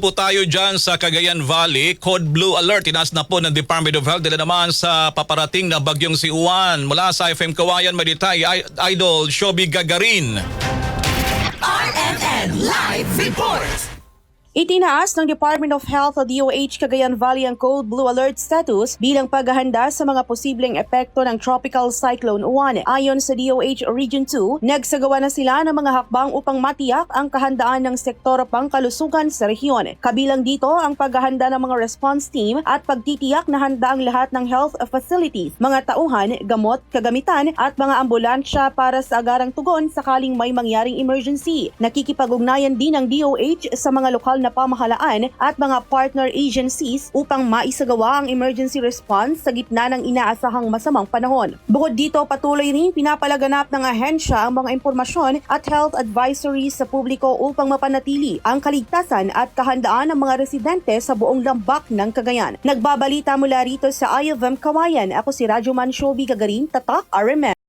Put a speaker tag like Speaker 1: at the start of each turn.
Speaker 1: po tayo dyan sa Cagayan Valley. Code Blue Alert. Tinaas na po ng Department of Health. Dila naman sa paparating na bagyong si Juan. Mula sa FM Kawayan, Maditay, I- Idol Shobi Gagarin.
Speaker 2: RMN Live Report!
Speaker 3: Itinaas ng Department of Health o DOH Cagayan Valley ang Cold Blue Alert status bilang paghahanda sa mga posibleng epekto ng Tropical Cyclone Juan. Ayon sa DOH Region 2, nagsagawa na sila ng mga hakbang upang matiyak ang kahandaan ng sektor pangkalusugan sa rehiyon. Kabilang dito ang paghahanda ng mga response team at pagtitiyak na handa ang lahat ng health facilities, mga tauhan, gamot, kagamitan at mga ambulansya para sa agarang tugon sakaling may mangyaring emergency. Nakikipag-ugnayan din ang DOH sa mga lokal na pamahalaan at mga partner agencies upang maisagawa ang emergency response sa gitna ng inaasahang masamang panahon. Bukod dito, patuloy rin pinapalaganap ng ahensya ang mga impormasyon at health advisories sa publiko upang mapanatili ang kaligtasan at kahandaan ng mga residente sa buong lambak ng Cagayan. Nagbabalita mula rito sa IFM Kawayan. Ako si Radyo Man Shobi Gagarin, Tatak RMN.